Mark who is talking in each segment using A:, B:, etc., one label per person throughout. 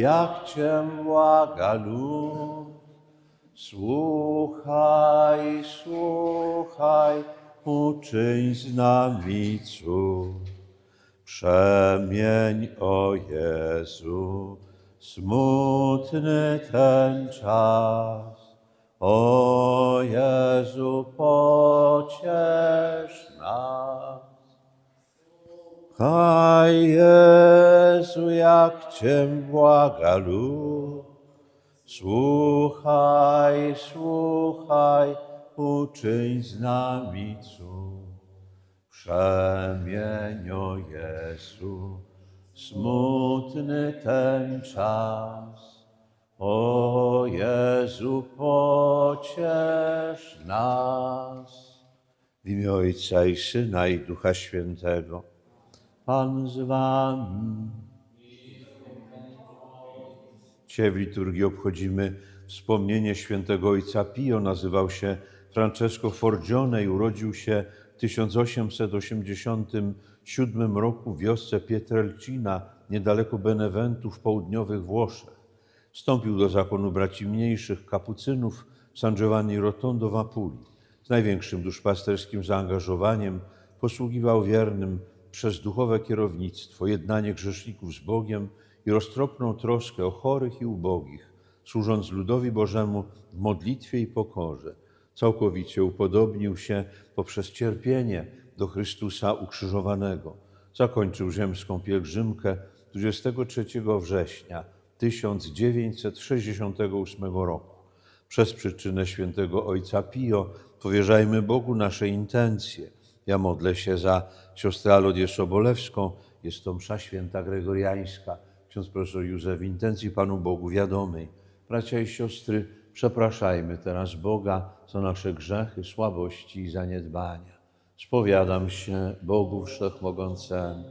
A: jak Cię błaga lud. Słuchaj, słuchaj, uczyń z nami cud. Przemień, o Jezu, smutny ten czas. O Jezu, pociesz nas. Chaj Jezu, jak Cię błaga lud. Słuchaj, słuchaj, uczyń z nami cud. Przemień, o Jezu, smutny ten czas. O Jezu, pociesz nas. W imię Ojca i Syna i Ducha Świętego. Pan z wami. Dzisiaj w liturgii obchodzimy wspomnienie świętego ojca Pio. Nazywał się Francesco Forgione i urodził się w 1887 roku w wiosce Pietrelcina, niedaleko Beneventu w południowych Włoszech. Wstąpił do zakonu braci mniejszych kapucynów San Giovanni Rotondo w Apulii. Z największym duszpasterskim zaangażowaniem posługiwał wiernym przez duchowe kierownictwo, jednanie grzeszników z Bogiem i roztropną troskę o chorych i ubogich, służąc ludowi Bożemu w modlitwie i pokorze. Całkowicie upodobnił się poprzez cierpienie do Chrystusa ukrzyżowanego. Zakończył ziemską pielgrzymkę 23 września 1968 roku. Przez przyczynę świętego Ojca Pio powierzajmy Bogu nasze intencje. Ja modlę się za siostrę Alodię Sobolewską. Jest to msza święta gregoriańska. Ksiądz profesor Józef intencji Panu Bogu wiadomej. Bracia i siostry, przepraszajmy teraz Boga za nasze grzechy, słabości i zaniedbania. Spowiadam się Bogu Wszechmogącemu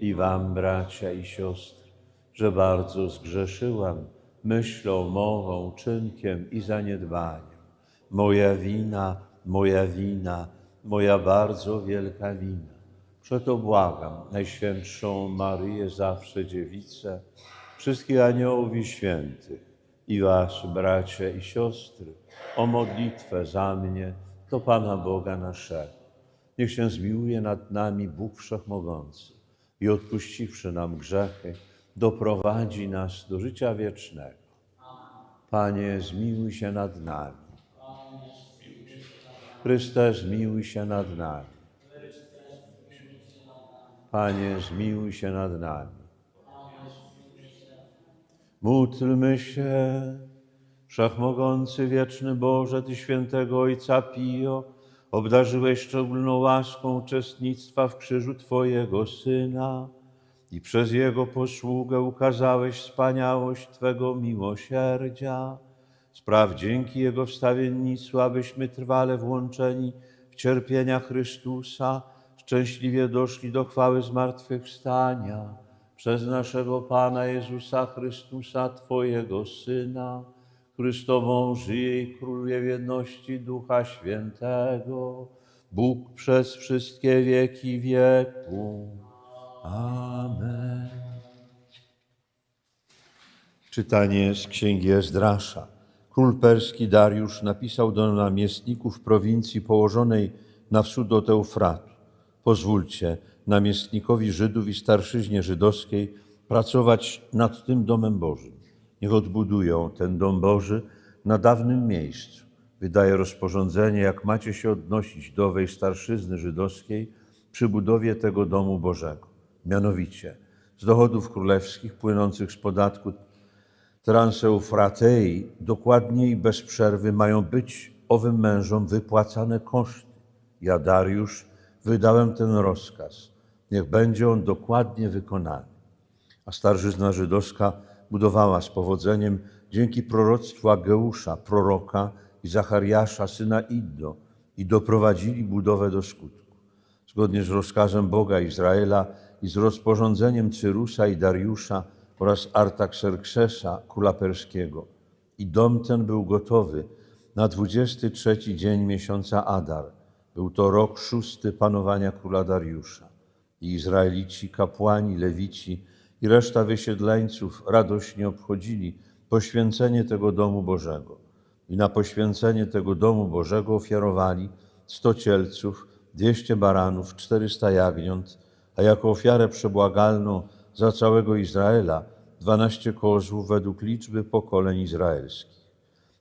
A: i Wam, bracia i siostry, że bardzo zgrzeszyłam myślą, mową, czynkiem i zaniedbaniem. Moja wina, moja wina, moja bardzo wielka wina. Przeto błagam Najświętszą Maryję, zawsze dziewicę, wszystkich aniołów świętych i was, bracia i siostry, o modlitwę za mnie do Pana Boga naszego. Niech się zmiłuje nad nami Bóg Wszechmogący i odpuściwszy nam grzechy, doprowadzi nas do życia wiecznego. Panie, zmiłuj się nad nami. Chryste, zmiłuj się nad nami. Panie, zmiłuj się nad nami. Módlmy się, Wszechmogący, wieczny Boże, Ty świętego Ojca Pio, obdarzyłeś szczególną łaską uczestnictwa w krzyżu Twojego Syna i przez Jego posługę ukazałeś wspaniałość Twego miłosierdzia. Spraw dzięki Jego wstawiennictwu, abyśmy trwale włączeni w cierpienia Chrystusa, szczęśliwie doszli do chwały zmartwychwstania przez naszego Pana Jezusa Chrystusa, Twojego Syna, który z żyje i króluje w jedności Ducha Świętego, Bóg przez wszystkie wieki wieku. Amen. Czytanie z Księgi Ezdrasza. Król perski Dariusz napisał do namiestników prowincji położonej na wschód od Eufratu. Pozwólcie namiestnikowi Żydów i starszyźnie żydowskiej pracować nad tym domem Bożym. Niech odbudują ten dom Boży na dawnym miejscu. Wydaje rozporządzenie, jak macie się odnosić do owej starszyzny żydowskiej przy budowie tego domu Bożego. Mianowicie z dochodów królewskich płynących z podatku transeufratei dokładnie i bez przerwy mają być owym mężom wypłacane koszty. Ja, Dariusz, wydałem ten rozkaz. Niech będzie on dokładnie wykonany. A starzyzna żydowska budowała z powodzeniem dzięki proroctwu Ageusza, proroka i Zachariasza, syna Iddo, i doprowadzili budowę do skutku. Zgodnie z rozkazem Boga Izraela i z rozporządzeniem Cyrusa i Dariusza oraz Artaxerxesa, króla perskiego. I dom ten był gotowy na 23 dzień miesiąca Adar. Był to rok szósty panowania króla Dariusza. I Izraelici, kapłani, lewici i reszta wysiedleńców radośnie obchodzili poświęcenie tego domu Bożego. I na poświęcenie tego domu Bożego ofiarowali sto cielców, dwieście baranów, czterysta jagniąt, a jako ofiarę przebłagalną za całego Izraela dwanaście kozłów według liczby pokoleń izraelskich.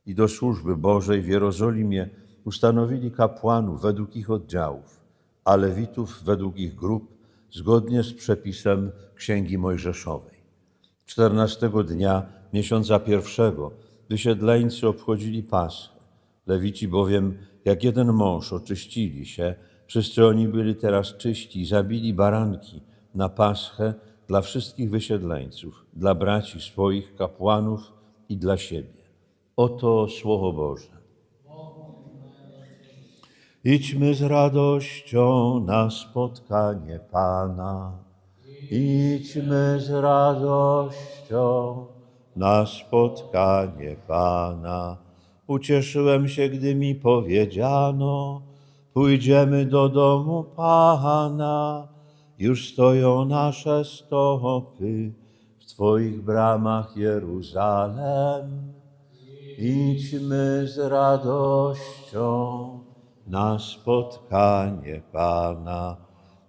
A: I do służby Bożej w Jerozolimie ustanowili kapłanów według ich oddziałów, a lewitów według ich grup, zgodnie z przepisem Księgi Mojżeszowej. Czternastego dnia miesiąca pierwszego wysiedleńcy obchodzili Paschę. Lewici bowiem, jak jeden mąż, oczyścili się. Wszyscy oni byli teraz czyści, zabili baranki na Paschę dla wszystkich wysiedleńców, dla braci swoich kapłanów i dla siebie. Oto Słowo Boże. Idźmy z radością na spotkanie Pana. Idźmy z radością na spotkanie Pana. Ucieszyłem się, gdy mi powiedziano, pójdziemy do domu Pana. Już stoją nasze stopy w Twoich bramach, Jeruzalem. Idźmy z radością na spotkanie Pana.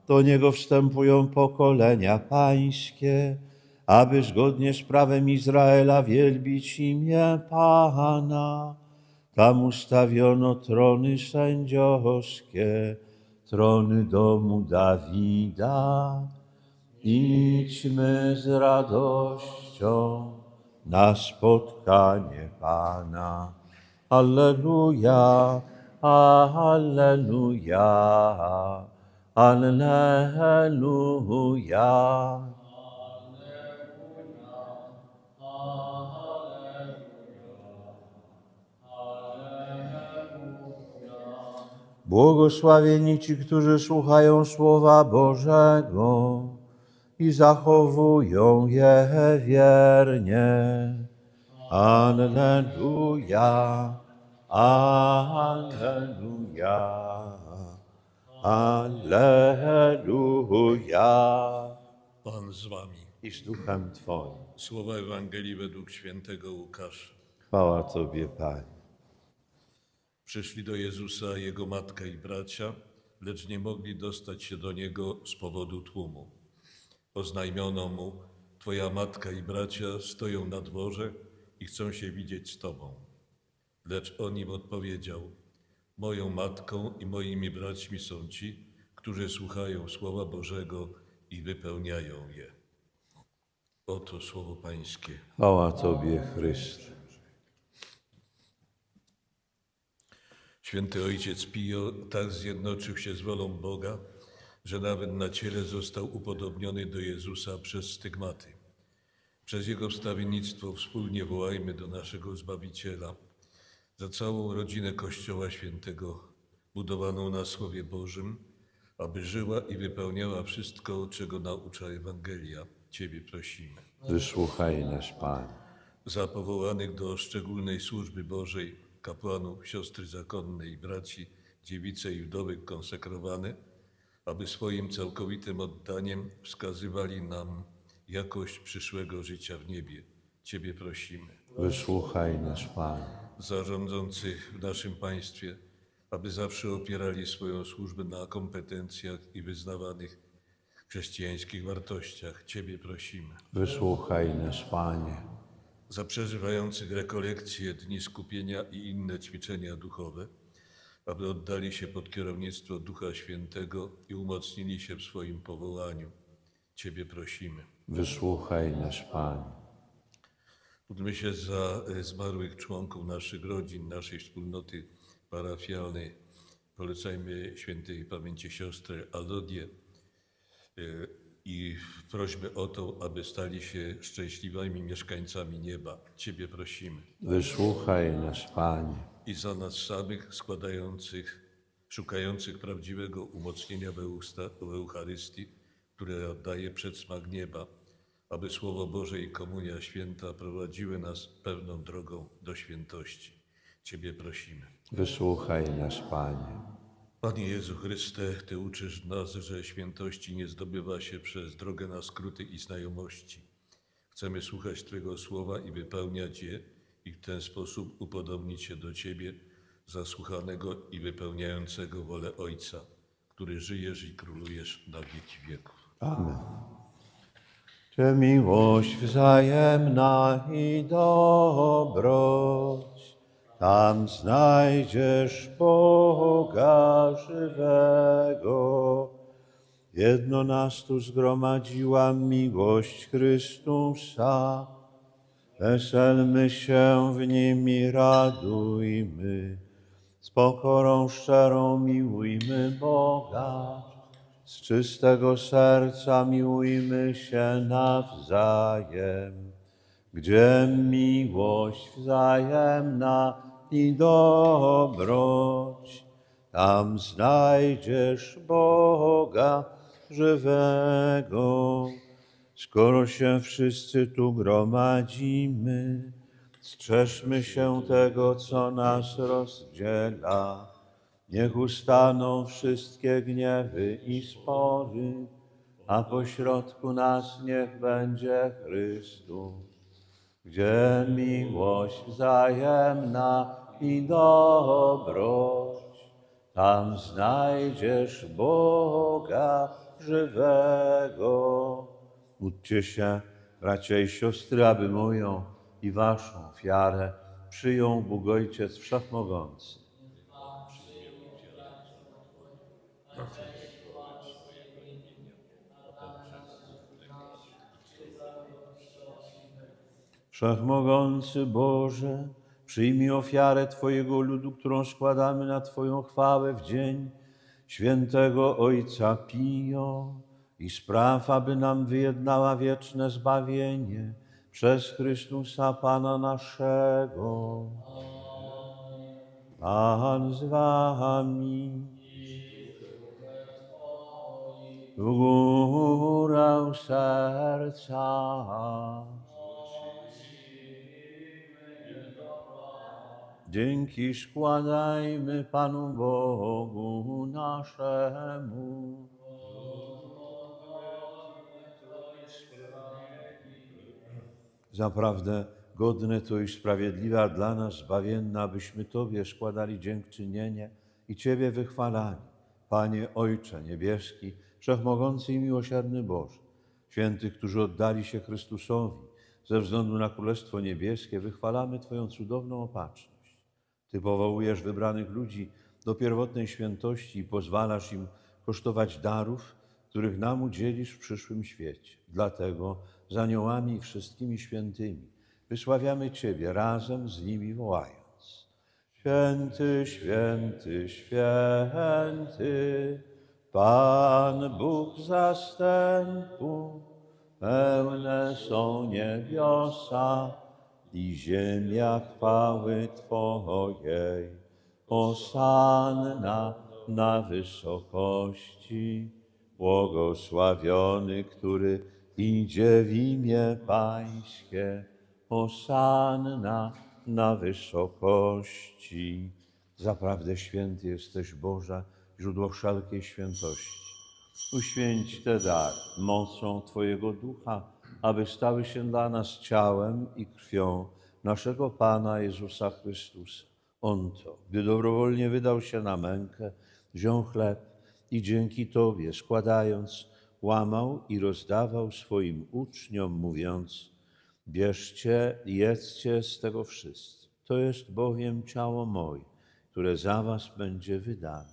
A: Do Niego wstępują pokolenia pańskie, aby zgodnie z prawem Izraela wielbić imię Pana. Tam ustawiono trony sędziowskie, trony domu Dawida. Idźmy z radością na spotkanie Pana. Alleluja, Alleluja, Alleluja. Błogosławieni ci, którzy słuchają Słowa Bożego i zachowują je wiernie. Alleluja, Alleluja, Alleluja.
B: Pan z wami.
A: I z duchem Twoim.
B: Słowa Ewangelii według świętego Łukasza.
A: Chwała Tobie, Panie.
B: Przyszli do Jezusa jego matka i bracia, lecz nie mogli dostać się do Niego z powodu tłumu. Oznajmiono mu, Twoja matka i bracia stoją na dworze i chcą się widzieć z Tobą. Lecz on im odpowiedział, moją matką i moimi braćmi są ci, którzy słuchają Słowa Bożego i wypełniają je. Oto Słowo Pańskie.
A: Chwała Tobie, Chryste.
B: Święty Ojciec Pio tak zjednoczył się z wolą Boga, że nawet na ciele został upodobniony do Jezusa przez stygmaty. Przez Jego wstawiennictwo wspólnie wołajmy do naszego Zbawiciela, za całą rodzinę Kościoła Świętego, budowaną na Słowie Bożym, aby żyła i wypełniała wszystko, czego naucza Ewangelia. Ciebie prosimy.
A: Wysłuchaj nas, Panie.
B: Za powołanych do szczególnej służby Bożej kapłanów, siostry zakonne i braci, dziewice i wdowy konsekrowane, aby swoim całkowitym oddaniem wskazywali nam jakość przyszłego życia w niebie. Ciebie prosimy.
A: Wysłuchaj nas, Panie.
B: Zarządzących w naszym państwie, aby zawsze opierali swoją służbę na kompetencjach i wyznawanych chrześcijańskich wartościach. Ciebie prosimy.
A: Wysłuchaj nas, Panie.
B: Za przeżywających rekolekcje, dni skupienia i inne ćwiczenia duchowe, aby oddali się pod kierownictwo Ducha Świętego i umocnili się w swoim powołaniu. Ciebie prosimy.
A: Wysłuchaj nas, Panie.
B: Módlmy się za e, zmarłych członków naszych rodzin, naszej wspólnoty parafialnej. Polecajmy świętej pamięci siostrę Alodię e, i prośmy o to, aby stali się szczęśliwymi mieszkańcami nieba. Ciebie prosimy.
A: Wysłuchaj nas, Panie.
B: i za nas samych składających, szukających prawdziwego umocnienia w Eusta- w Eucharystii, które oddaje przedsmak nieba, aby Słowo Boże i Komunia Święta prowadziły nas pewną drogą do świętości. Ciebie prosimy.
A: Wysłuchaj nas, Panie.
B: Panie Jezu Chryste, Ty uczysz nas, że świętości nie zdobywa się przez drogę na skróty i znajomości. Chcemy słuchać Twojego słowa i wypełniać je i w ten sposób upodobnić się do Ciebie, zasłuchanego i wypełniającego wolę Ojca, który żyjesz i królujesz na wieki wieków.
A: Amen. Cię miłość wzajemna i dobroć, tam znajdziesz Boga żywego. Jedno nas tu zgromadziła miłość Chrystusa, weselmy się w nim i radujmy, z pokorą szczerą miłujmy Boga. Z czystego serca miłujmy się nawzajem, gdzie miłość wzajemna i dobroć, tam znajdziesz Boga żywego. Skoro się wszyscy tu gromadzimy, strzeżmy się tego, co nas rozdziela. Niech ustaną wszystkie gniewy i spory, a pośrodku nas niech będzie Chrystus. Gdzie miłość wzajemna i dobroć, tam znajdziesz Boga żywego. Módlcie się, bracia i siostry, aby moją i waszą ofiarę przyjął Bóg Ojciec Wszechmogący. Wszechmogący Boże, przyjmij ofiarę Twojego ludu, którą składamy na Twoją chwałę w dzień świętego Ojca Pio i spraw, aby nam wyjednała wieczne zbawienie przez Chrystusa Pana naszego. Pan z Wami. W górę serca. Dzięki składajmy Panu Bogu naszemu. Zaprawdę godne to i sprawiedliwe, a dla nas zbawienne, abyśmy Tobie składali dziękczynienie i Ciebie wychwalali. Panie Ojcze Niebieski, Wszechmogący i Miłosierny Boże, świętych, którzy oddali się Chrystusowi ze względu na Królestwo Niebieskie, wychwalamy Twoją cudowną opatrzność. Ty powołujesz wybranych ludzi do pierwotnej świętości i pozwalasz im kosztować darów, których nam udzielisz w przyszłym świecie. Dlatego z aniołami i wszystkimi świętymi wysławiamy Ciebie razem z nimi wołając. Święty, święty, święty, Pan Bóg zastępu, pełne są niebiosa i ziemia chwały Twojej. Osanna na wysokości, błogosławiony, który idzie w imię Pańskie. Osanna na wysokości. Zaprawdę święty jesteś Boże, źródło wszelkiej świętości. Uświęć te dar mocą Twojego Ducha, aby stały się dla nas ciałem i krwią naszego Pana Jezusa Chrystusa. On to, gdy dobrowolnie wydał się na mękę, wziął chleb i dzięki Tobie składając, łamał i rozdawał swoim uczniom, mówiąc: Bierzcie jedzcie z tego wszyscy. To jest bowiem ciało moje, które za Was będzie wydane.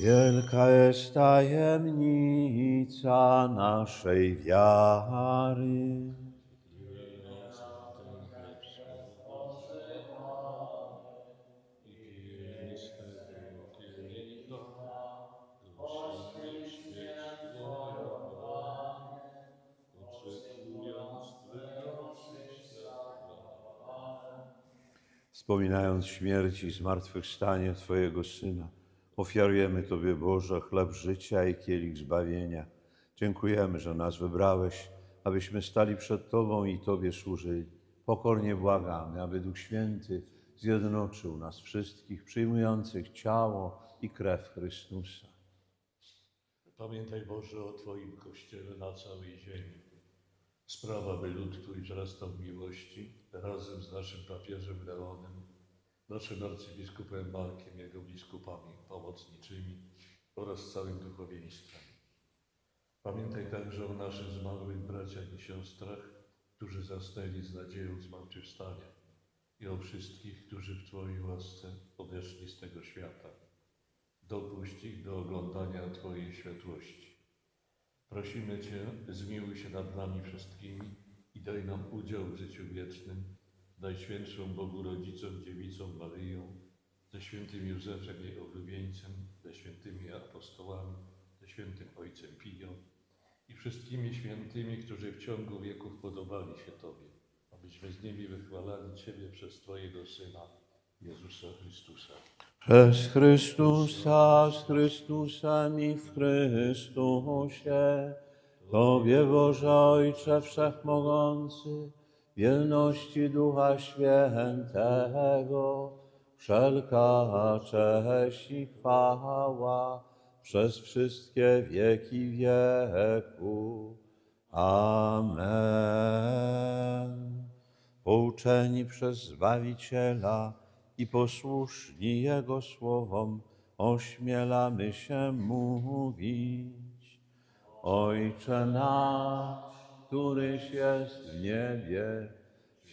A: Wielka jest tajemnica naszej wiary. Wspominając śmierć i zmartwychwstanie Twojego Syna, ofiarujemy Tobie, Boże, chleb życia i kielich zbawienia. Dziękujemy, że nas wybrałeś, abyśmy stali przed Tobą i Tobie służyli. Pokornie błagamy, aby Duch Święty zjednoczył nas wszystkich, przyjmujących ciało i krew Chrystusa.
B: Pamiętaj Boże o Twoim Kościele na całej ziemi. Sprawa, by lud Twój wzrastał w miłości razem z naszym papieżem Leonem, naszym arcybiskupem Markiem, jego biskupami pomocniczymi oraz całym duchowieństwem. Pamiętaj także o naszych zmarłych braciach i siostrach, którzy zasnęli z nadzieją zmartwychwstania i o wszystkich, którzy w Twojej łasce odeszli z tego świata. Dopuść ich do oglądania Twojej światłości. Prosimy Cię, zmiłuj się nad nami wszystkimi i daj nam udział w życiu wiecznym, Najświętszą Bogu Rodzicą, Dziewicą Maryją, ze świętym Józefem, jej oblubieńcem, ze świętymi apostołami, ze świętym Ojcem Piją i wszystkimi świętymi, którzy w ciągu wieków podobali się Tobie, abyśmy z nimi wychwalali Ciebie przez Twojego Syna, Jezusa Chrystusa.
A: Przez Chrystusa, z Chrystusem i w Chrystusie, Tobie Boże Ojcze Wszechmogący, w jedności Ducha Świętego, wszelka cześć i chwała przez wszystkie wieki wieku. Amen. Pouczeni przez Zbawiciela i posłuszni Jego słowom, ośmielamy się mówić. Ojcze nasz, któryś jest w niebie,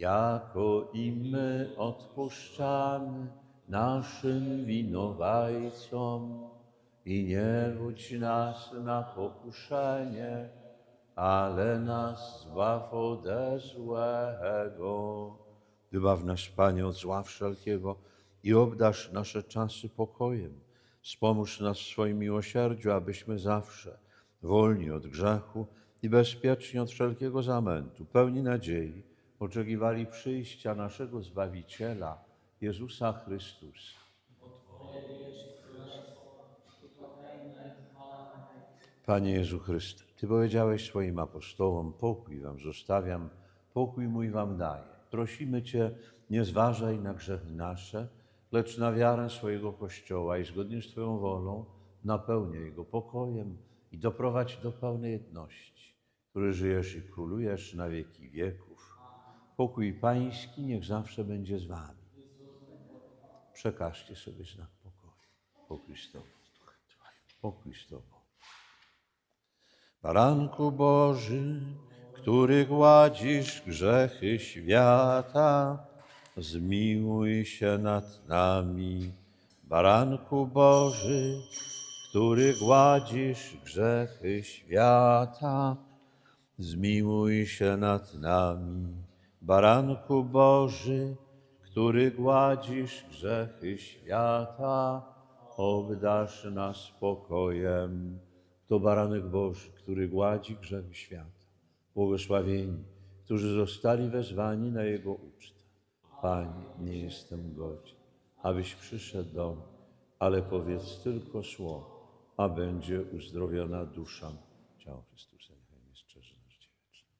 A: jako i my odpuszczamy naszym winowajcom. I nie wódź nas na pokuszenie, ale nas zbaw ode złego. Wybaw nas, Panie, od zła wszelkiego i obdarz nasze czasy pokojem. Wspomóż nas w swoim miłosierdziu, abyśmy zawsze, wolni od grzechu i bezpieczni od wszelkiego zamętu, pełni nadziei, oczekiwali przyjścia naszego Zbawiciela, Jezusa Chrystusa. Panie Jezu Chryste, Ty powiedziałeś swoim apostołom, pokój wam zostawiam, pokój mój wam daję. Prosimy Cię, nie zważaj na grzechy nasze, lecz na wiarę swojego Kościoła i zgodnie z Twoją wolą napełnię Jego pokojem i doprowadź do pełnej jedności, który żyjesz i królujesz na wieki wieków. Pokój Pański niech zawsze będzie z Wami. Przekażcie sobie znak pokoju. Pokój z Tobą. Pokój z Tobą. Baranku Boży, który gładzisz grzechy świata, zmiłuj się nad nami. Baranku Boży, który gładzisz grzechy świata, zmiłuj się nad nami. Baranku Boży, który gładzisz grzechy świata, obdasz nas spokojem. To baranek Boży, który gładzi grzechy świata. Błogosławieni, którzy zostali wezwani na Jego ucztę. Panie, nie jestem godzien, abyś przyszedł do mnie, ale powiedz tylko słowo, a będzie uzdrowiona dusza. Ciało Chrystusa niechaj mnie strzeże na życie wieczne.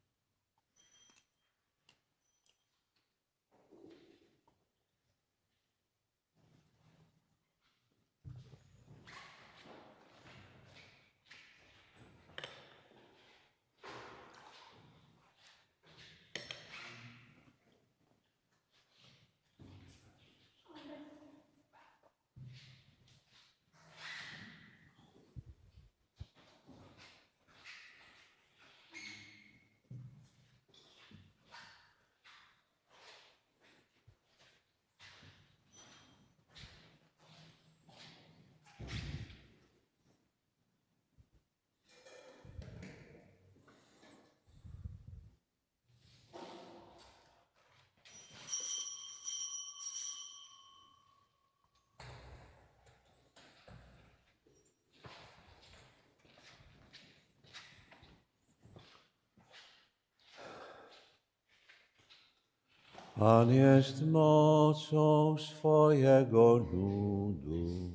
A: Pan jest mocą swojego ludu,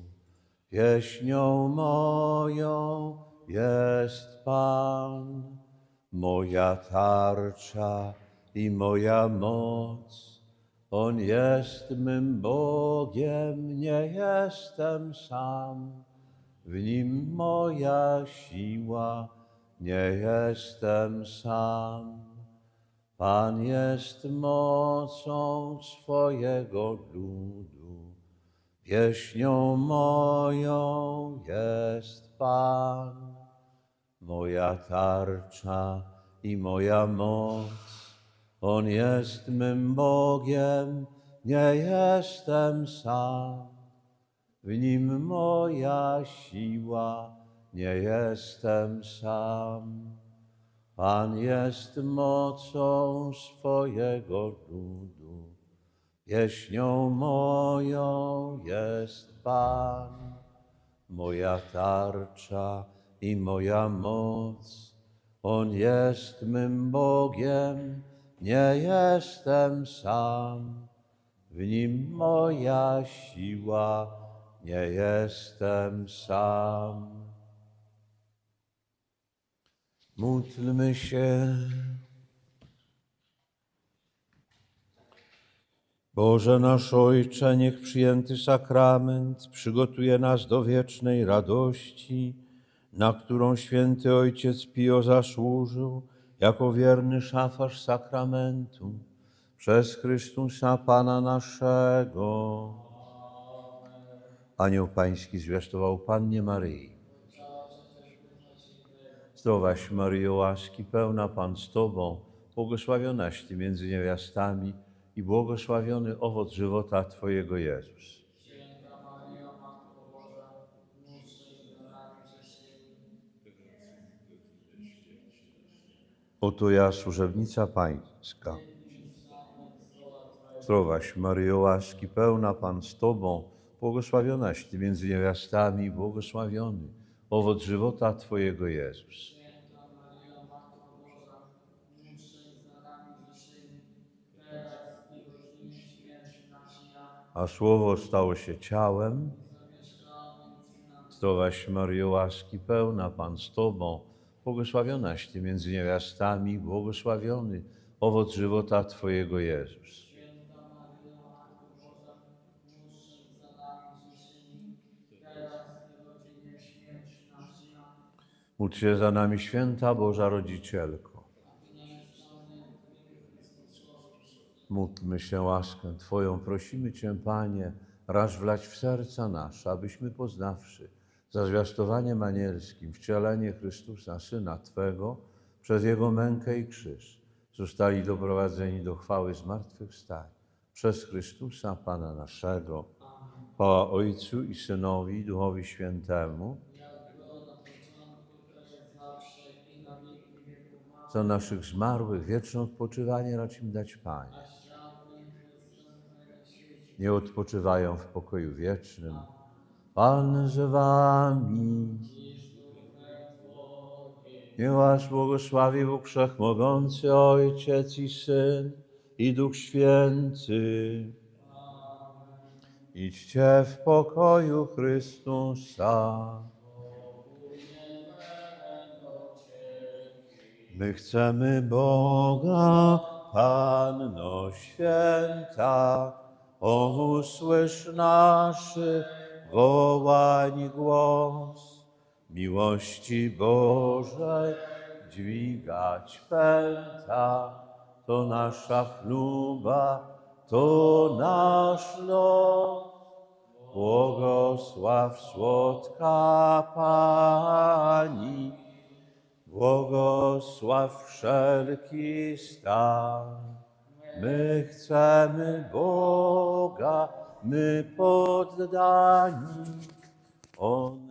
A: pieśnią moją jest Pan, moja tarcza i moja moc. On jest mym Bogiem, nie jestem sam, w Nim moja siła, nie jestem sam. Pan jest mocą swojego ludu, pieśnią moją jest Pan, moja tarcza i moja moc. On jest mym Bogiem, nie jestem sam, w Nim moja siła, nie jestem sam. Pan jest mocą swojego ludu, pieśnią moją jest Pan, moja tarcza i moja moc. On jest mym Bogiem, nie jestem sam, w Nim moja siła, nie jestem sam. Módlmy się. Boże nasz Ojcze, niech przyjęty sakrament przygotuje nas do wiecznej radości, na którą święty Ojciec Pio zasłużył jako wierny szafarz sakramentu przez Chrystusa Pana naszego. Anioł Pański zwiastował Pannie Maryi. Zdrowaś Maryjo, łaski pełna Pan z Tobą, błogosławionaś Ty między niewiastami i błogosławiony owoc żywota Twojego Jezus.
C: Święta Maryjo, Matko Boża,
A: Oto ja, służebnica Pańska. Zdrowaś Maryjo, łaski pełna Pan z Tobą, błogosławionaś Ty między niewiastami i błogosławiony owoc żywota Twojego Jezus. A Słowo stało się ciałem. Zdrowaś Maryjo, łaski pełna Pan z Tobą, błogosławionaś Ty między niewiastami błogosławiony owoc żywota Twojego Jezus.
C: Módl się za nami,
A: święta Boża Rodzicielko. Módlmy się łaskę Twoją, prosimy Cię, Panie, raż wlać w serca nasze, abyśmy poznawszy za zwiastowaniem anielskim wcielenie Chrystusa, Syna Twego, przez Jego mękę i krzyż, zostali doprowadzeni do chwały zmartwychwstania. Przez Chrystusa, Pana naszego. Chwała Ojcu i Synowi Duchowi Świętemu,
C: Jak było na początku, teraz zawsze i na wieki
A: za naszych zmarłych wieczne odpoczywanie racz im dać, Panie. Nie odpoczywają w pokoju wiecznym. Pan z wami. Niech was błogosławi Bóg Wszechmogący, Ojciec i Syn i Duch Święty. Idźcie w pokoju Chrystusa. My chcemy Boga, Panno Święta, o usłysz naszych wołań głos. Miłości Bożej dźwigać pęta, to nasza chluba, to nasz los. Błogosław słodka Pani, Błogosław wszelki stan. My chcemy Boga, my poddani, On.